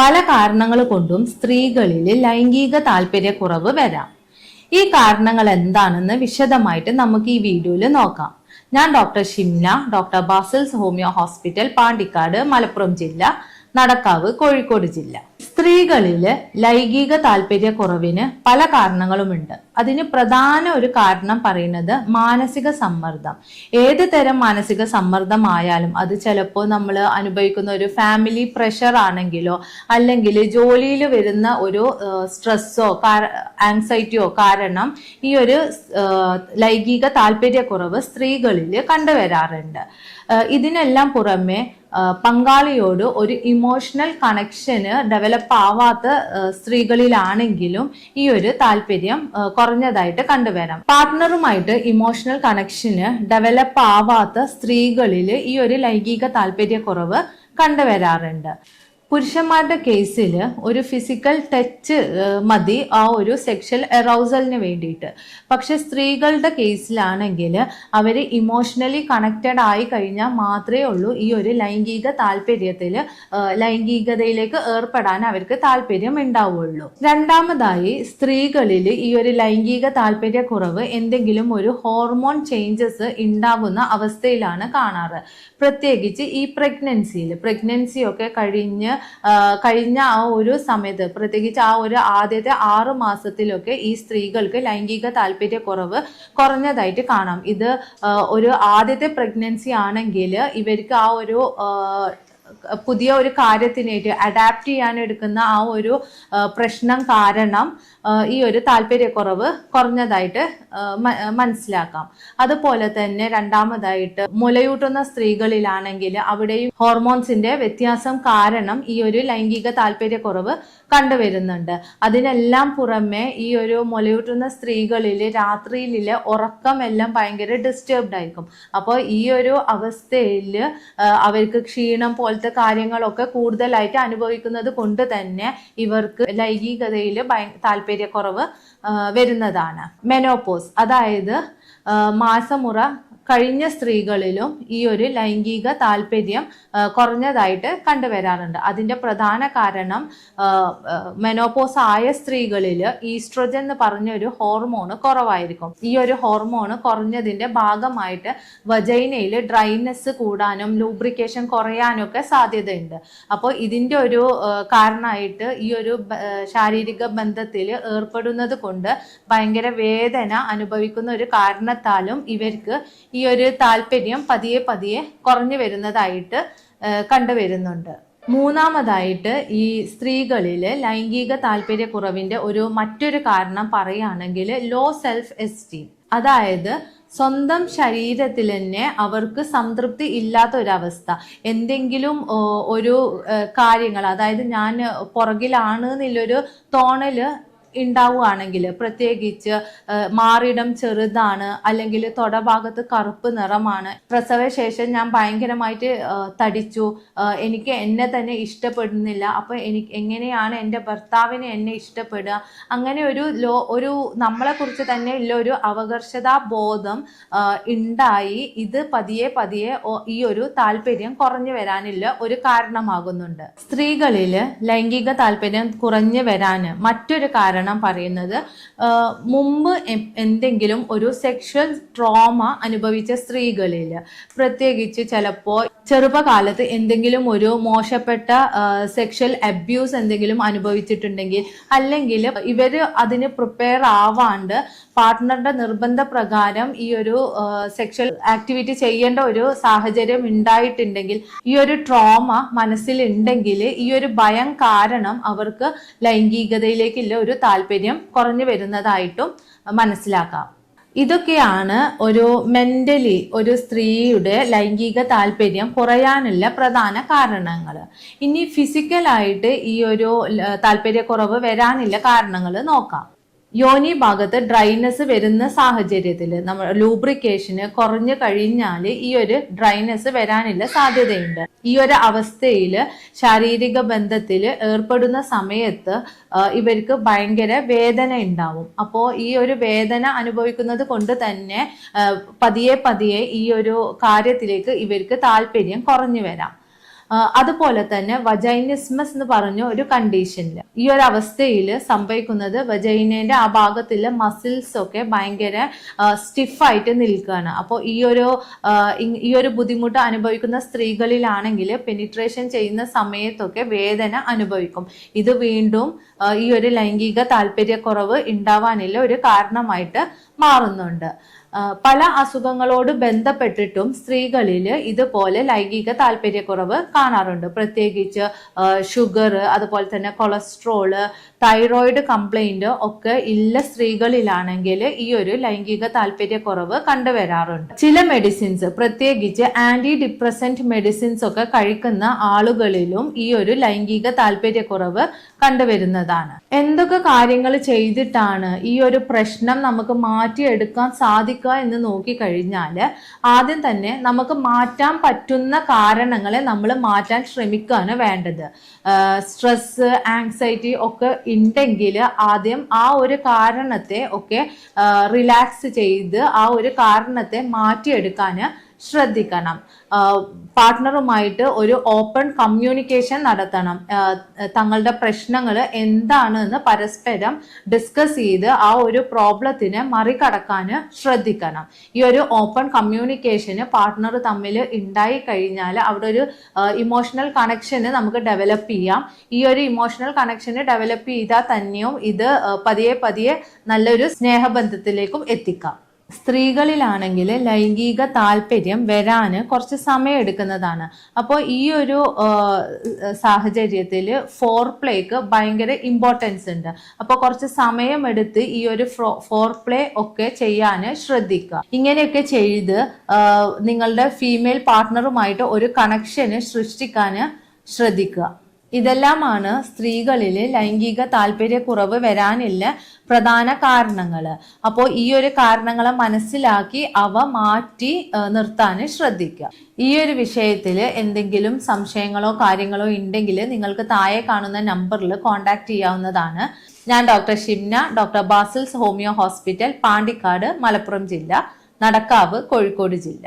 പല കാരണങ്ങൾ കൊണ്ടും സ്ത്രീകളിൽ ലൈംഗിക താല്പര്യക്കുറവ് വരാം. ഈ കാരണങ്ങൾ എന്താണെന്ന് വിശദമായിട്ട് നമുക്ക് ഈ വീഡിയോയിൽ നോക്കാം. ഞാൻ doctor Shimna doctor Basil's homeo hospital Pandikkad Malappuram ജില്ല നടക്കാവ് കോഴിക്കോട് ജില്ല. സ്ത്രീകളിൽ ലൈംഗിക താല്പര്യക്കുറവിന് പല കാരണങ്ങളുമുണ്ട്. അതിന് പ്രധാന ഒരു കാരണം പറയുന്നത് മാനസിക സമ്മർദ്ദം. ഏത് തരം മാനസിക സമ്മർദ്ദമായാലും അത് ചിലപ്പോൾ നമ്മൾ അനുഭവിക്കുന്ന ഒരു ഫാമിലി പ്രഷർ ആണെങ്കിലോ അല്ലെങ്കിൽ ജോലിയിൽ വരുന്ന ഒരു സ്ട്രെസ്സോ ആൻസൈറ്റിയോ കാരണം ഈ ഒരു ലൈംഗിക താല്പര്യക്കുറവ് സ്ത്രീകളിൽ കണ്ടുവരാറുണ്ട്. ഇതിനെല്ലാം പുറമെ പങ്കാളിയോട് ഒരു ഇമോഷണൽ കണക്ഷന് ഡെവലപ്പ് ആവാത്ത സ്ത്രീകളിലാണെങ്കിലും ഈ ഒരു താല്പര്യം കുറഞ്ഞതായിട്ട് കണ്ടുവരാം. പാർട്ട്ണറുമായിട്ട് ഇമോഷണൽ കണക്ഷന് ഡെവലപ്പ് ആവാത്ത സ്ത്രീകളിൽ ഈ ഒരു ലൈംഗിക താല്പര്യക്കുറവ് കണ്ടുവരാറുണ്ട്. പുരുഷന്മാരുടെ കേസിൽ ഒരു ഫിസിക്കൽ ടച്ച് മതി ആ ഒരു സെക്ഷൽ എറൗസലിന് വേണ്ടിയിട്ട്. പക്ഷെ സ്ത്രീകളുടെ കേസിലാണെങ്കിൽ അവർ ഇമോഷണലി കണക്റ്റഡ് ആയി കഴിഞ്ഞാൽ മാത്രമേ ഉള്ളൂ ഈ ഒരു ലൈംഗിക താല്പര്യത്തിൽ ലൈംഗികതയിലേക്ക് ഏർപ്പെടാൻ അവർക്ക് താല്പര്യം ഉണ്ടാവുള്ളൂ. രണ്ടാമതായി സ്ത്രീകളിൽ ഈ ഒരു ലൈംഗിക താല്പര്യക്കുറവ് എന്തെങ്കിലും ഒരു ഹോർമോൺ ചേഞ്ചസ് ഉണ്ടാകുന്ന അവസ്ഥയിലാണ് കാണാറ്. പ്രത്യേകിച്ച് ഈ പ്രഗ്നൻസിയിൽ പ്രഗ്നൻസി ഒക്കെ കഴിഞ്ഞ് കഴിഞ്ഞ ആ ഒരു സമയത്ത് പ്രത്യേകിച്ച് ആ ഒരു ആദ്യത്തെ ആറ് മാസത്തിലൊക്കെ ഈ സ്ത്രീകൾക്ക് ലൈംഗിക താല്പര്യക്കുറവ് കുറഞ്ഞതായിട്ട് കാണാം. ഇത് ഒരു ആദ്യത്തെ പ്രഗ്നൻസി ആണെങ്കിൽ ഇവർക്ക് ആ ഒരു പുതിയ ഒരു കാര്യത്തിനായിട്ട് അഡാപ്റ്റ് ചെയ്യാൻ എടുക്കുന്ന ആ ഒരു പ്രശ്നം കാരണം ഈ ഒരു താല്പര്യക്കുറവ് കുറഞ്ഞതായിട്ട് മനസ്സിലാക്കാം. അതുപോലെ തന്നെ രണ്ടാമതായിട്ട് മുലയൂട്ടുന്ന സ്ത്രീകളിലാണെങ്കിൽ അവിടെയും ഹോർമോൺസിന്റെ വ്യത്യാസം കാരണം ഈ ഒരു ലൈംഗിക താല്പര്യക്കുറവ് കണ്ടുവരുന്നുണ്ട്. അതിനെല്ലാം പുറമെ ഈ ഒരു മുലയൂട്ടുന്ന സ്ത്രീകളിൽ രാത്രിയിലെ ഉറക്കം എല്ലാം ഭയങ്കര ഡിസ്റ്റർബ്ഡ് ആയിരിക്കും. അപ്പോൾ ഈ ഒരു അവസ്ഥയിൽ അവർക്ക് ക്ഷീണം പോലത്തെ കാര്യങ്ങളൊക്കെ കൂടുതലായിട്ട് അനുഭവിക്കുന്നത് കൊണ്ട് തന്നെ ഇവർക്ക് ലൈംഗികതയിൽ ഭയ താല്പര്യക്കുറവ് വരുന്നതാണ്. മെനോപോസ് അതായത് മാസമുറ കഴിഞ്ഞ സ്ത്രീകളിലും ഈ ഒരു ലൈംഗിക താല്പര്യം കുറഞ്ഞതായിട്ട് കണ്ടുവരാറുണ്ട്. അതിന്റെ പ്രധാന കാരണം മെനോപോസ് ആയ സ്ത്രീകളിൽ ഈസ്ട്രോജൻ എന്ന് പറഞ്ഞൊരു ഹോർമോൺ കുറവായിരിക്കും. ഈ ഒരു ഹോർമോൺ കുറഞ്ഞതിന്റെ ഭാഗമായിട്ട് വജൈനയിൽ ഡ്രൈനെസ് കൂടാനും ലൂബ്രിക്കേഷൻ കുറയാനൊക്കെ സാധ്യതയുണ്ട്. അപ്പോൾ ഇതിന്റെ ഒരു കാരണമായിട്ട് ഈ ഒരു ശാരീരിക ബന്ധത്തിൽ ഏർപ്പെടുന്നത് കൊണ്ട് ഭയങ്കര വേദന അനുഭവിക്കുന്ന ഒരു കാരണത്താലും ഇവർക്ക് ഒരു താല്പര്യം പതിയെ പതിയെ കുറഞ്ഞു വരുന്നതായിട്ട് കണ്ടുവരുന്നുണ്ട്. മൂന്നാമതായിട്ട് ഈ സ്ത്രീകളിൽ ലൈംഗിക താല്പര്യക്കുറവിന്റെ ഒരു മറ്റൊരു കാരണം പറയുകയാണെങ്കിൽ ലോ സെൽഫ് എസ്റ്റീം അതായത് സ്വന്തം ശരീരത്തിൽ തന്നെ അവർക്ക് സംതൃപ്തി ഇല്ലാത്ത ഒരവസ്ഥ എന്തെങ്കിലും ഒരു കാര്യങ്ങൾ അതായത് ഞാൻ പുറകിലാണ് എന്നുള്ളൊരു തോന്നൽ ഉണ്ടാവുകയാണെങ്കിൽ പ്രത്യേകിച്ച് മാറിടം ചെറുതാണ് അല്ലെങ്കിൽ തൊടഭാഗത്ത് കറുപ്പ് നിറമാണ്. പ്രസവശേഷം ഞാൻ ഭയങ്കരമായിട്ട് തടിച്ചു. എനിക്ക് എന്നെ തന്നെ ഇഷ്ടപ്പെടുന്നില്ല. അപ്പൊ എനിക്ക് എങ്ങനെയാണ് എന്റെ ഭർത്താവിനെ എന്നെ ഇഷ്ടപ്പെടുക? അങ്ങനെ ഒരു ലോ ഒരു നമ്മളെ കുറിച്ച് തന്നെ ഉള്ള ഒരു അവകർഷതാ ബോധം ഉണ്ടായി. ഇത് പതിയെ പതിയെ ഈ ഒരു താല്പര്യം കുറഞ്ഞു വരാനില്ല ഒരു കാരണമാകുന്നുണ്ട്. സ്ത്രീകളിൽ ലൈംഗിക താല്പര്യം കുറഞ്ഞു വരാന് മറ്റൊരു കാരണം പറയുന്നത് ആ, മുമ്പ് എന്തെങ്കിലും ഒരു സെക്ഷൽ ട്രോമ അനുഭവിച്ച സ്ത്രീകളിൽ പ്രത്യേകിച്ച് ചിലപ്പോൾ ചെറുപ്പകാലത്ത് എന്തെങ്കിലും ഒരു മോശപ്പെട്ട സെക്ഷൽ അബ്യൂസ് എന്തെങ്കിലും അനുഭവിച്ചിട്ടുണ്ടെങ്കിൽ അല്ലെങ്കിൽ ഇവർ അതിന് പ്രിപ്പയർ ആവാണ്ട് പാർട്ട്ണറുടെ നിർബന്ധ പ്രകാരം ഈ ഒരു സെക്ഷൽ ആക്ടിവിറ്റി ചെയ്യേണ്ട ഒരു സാഹചര്യം ഉണ്ടായിട്ടുണ്ടെങ്കിൽ ഈ ഒരു ട്രോമ മനസ്സിലുണ്ടെങ്കിൽ ഈ ഒരു ഭയം കാരണം അവർക്ക് ലൈംഗികതയിലേക്കുള്ള ഒരു താല്പര്യം കുറഞ്ഞു വരുന്നതായിട്ടും മനസ്സിലാക്കാം. ഇതൊക്കെയാണ് ഒരു മെന്റലി ഒരു സ്ത്രീയുടെ ലൈംഗിക താല്പര്യം കുറയാനുള്ള പ്രധാന കാരണങ്ങൾ. ഇനി ഫിസിക്കലായിട്ട് ഈ ഒരു താല്പര്യക്കുറവ് വരാനുള്ള കാരണങ്ങൾ നോക്കാം. യോനി ഭാഗത്ത് ഡ്രൈനസ് വരുന്ന സാഹചര്യത്തിൽ നമ്മൾ ലൂബ്രിക്കേഷന് കുറഞ്ഞു കഴിഞ്ഞാൽ ഈ ഒരു ഡ്രൈനസ് വരാനുള്ള സാധ്യതയുണ്ട്. ഈ ഒരു അവസ്ഥയിൽ ശാരീരിക ബന്ധത്തിൽ ഏർപ്പെടുന്ന സമയത്ത് ഇവർക്ക് ഭയങ്കര വേദന ഉണ്ടാവും. അപ്പോൾ ഈ ഒരു വേദന അനുഭവിക്കുന്നത് കൊണ്ട് തന്നെ പതിയെ പതിയെ ഈ ഒരു കാര്യത്തിലേക്ക് ഇവർക്ക് താല്പര്യം കുറഞ്ഞു വരാം. അതുപോലെ തന്നെ വജൈനിസ്മസ് എന്ന് പറഞ്ഞ ഒരു കണ്ടീഷനിൽ ഈ ഒരു അവസ്ഥയിൽ സംഭവിക്കുന്നത് വജൈനയുടെ ആ ഭാഗത്തിലെ മസിൽസ് ഒക്കെ ഭയങ്കര സ്റ്റിഫായിട്ട് നിൽക്കുകയാണ് അപ്പോൾ ഈ ഒരു ഈ ഒരു ബുദ്ധിമുട്ട് അനുഭവിക്കുന്ന സ്ത്രീകളിലാണെങ്കിൽ പെനിട്രേഷൻ ചെയ്യുന്ന സമയത്തൊക്കെ വേദന അനുഭവിക്കും. ഇത് വീണ്ടും ഈ ഒരു ലൈംഗിക താല്പര്യക്കുറവ് ഉണ്ടാവാനുള്ള ഒരു കാരണമായിട്ട് മാറുന്നുണ്ട്. പല അസുഖങ്ങളോട് ബന്ധപ്പെട്ടിട്ടും സ്ത്രീകളിൽ ഇതുപോലെ ലൈംഗിക താല്പര്യക്കുറവ് കാണാറുണ്ട്. പ്രത്യേകിച്ച് ഷുഗർ അതുപോലെ തന്നെ കൊളസ്ട്രോൾ തൈറോയിഡ് കംപ്ലൈന്റ് ഒക്കെ ഇല്ല സ്ത്രീകളിലാണെങ്കിൽ ഈ ഒരു ലൈംഗിക താല്പര്യക്കുറവ് കണ്ടുവരാറുണ്ട്. ചില മെഡിസിൻസ് പ്രത്യേകിച്ച് ആന്റി ഡിപ്രസന്റ് മെഡിസിൻസ് ഒക്കെ കഴിക്കുന്ന ആളുകളിലും ഈ ഒരു ലൈംഗിക താല്പര്യക്കുറവ് കണ്ടുവരുന്നതാണ്. എന്തൊക്കെ കാര്യങ്ങൾ ചെയ്തിട്ടാണ് ഈ ഒരു പ്രശ്നം നമുക്ക് മാറ്റിയെടുക്കാൻ സാധിക്കുക എന്ന് നോക്കിക്കഴിഞ്ഞാൽ ആദ്യം തന്നെ നമുക്ക് മാറ്റാൻ പറ്റുന്ന കാരണങ്ങളെ നമ്മൾ മാറ്റാൻ ശ്രമിക്കുകയാണ് വേണ്ടത്. സ്ട്രെസ് ആങ്സൈറ്റി ഒക്കെ ഉണ്ടെങ്കിൽ ആദ്യം ആ ഒരു കാരണത്തെ ഒക്കെ റിലാക്സ് ചെയ്ത് ആ ഒരു കാരണത്തെ മാറ്റിയെടുക്കാൻ ശ്രദ്ധിക്കണം. പാർട്ട്ണറുമായിട്ട് ഒരു ഓപ്പൺ കമ്മ്യൂണിക്കേഷൻ നടത്തണം. തങ്ങളുടെ പ്രശ്നങ്ങൾ എന്താണ് എന്ന് പരസ്പരം ഡിസ്കസ് ചെയ്ത് ആ ഒരു പ്രോബ്ലത്തിനെ മറികടക്കാൻ ശ്രദ്ധിക്കണം. ഈ ഒരു ഓപ്പൺ കമ്മ്യൂണിക്കേഷന് പാർട്ട്ണർ തമ്മിൽ ഉണ്ടായി കഴിഞ്ഞാൽ അവിടെ ഒരു ഇമോഷണൽ കണക്ഷന് നമുക്ക് ഡെവലപ്പ് ചെയ്യാം. ഈ ഒരു ഇമോഷണൽ കണക്ഷന് ഡെവലപ്പ് ചെയ്താൽ തന്നെയും ഇത് പതിയെ പതിയെ നല്ലൊരു സ്നേഹബന്ധത്തിലേക്കും എത്തിക്കാം. സ്ത്രീകളിലാണെങ്കിൽ ലൈംഗിക താല്പര്യം വരാന് കുറച്ച് സമയം എടുക്കുന്നതാണ് അപ്പോൾ ഈ ഒരു സാഹചര്യത്തിൽ ഫോർ പ്ലേക്ക് ഭയങ്കര ഇമ്പോർട്ടൻസ് ഉണ്ട്. അപ്പോൾ കുറച്ച് സമയമെടുത്ത് ഈ ഒരു ഫോർ പ്ലേ ഒക്കെ ചെയ്യാൻ ശ്രദ്ധിക്കുക. ഇങ്ങനെയൊക്കെ ചെയ്ത് നിങ്ങളുടെ ഫീമെയിൽ പാർട്ട്ണറുമായിട്ട് ഒരു കണക്ഷന് സൃഷ്ടിക്കാൻ ശ്രദ്ധിക്കുക. ഇതെല്ലാമാണ് സ്ത്രീകളിൽ ലൈംഗിക താല്പര്യക്കുറവ് വരാനില്ല പ്രധാന കാരണങ്ങൾ അപ്പോൾ ഈ ഒരു കാരണങ്ങളെ മനസ്സിലാക്കി അവ മാറ്റി നിർത്താൻ ശ്രദ്ധിക്കുക ഈ ഒരു വിഷയത്തിൽ എന്തെങ്കിലും സംശയങ്ങളോ കാര്യങ്ങളോ ഉണ്ടെങ്കിൽ നിങ്ങൾക്ക് താഴെ കാണുന്ന നമ്പറിൽ കോൺടാക്ട് ചെയ്യാവുന്നതാണ്. ഞാൻ doctor Shimna doctor Basil's homeo hospital Pandikkad Malappuram ജില്ല നടക്കാവ് കോഴിക്കോട് ജില്ല.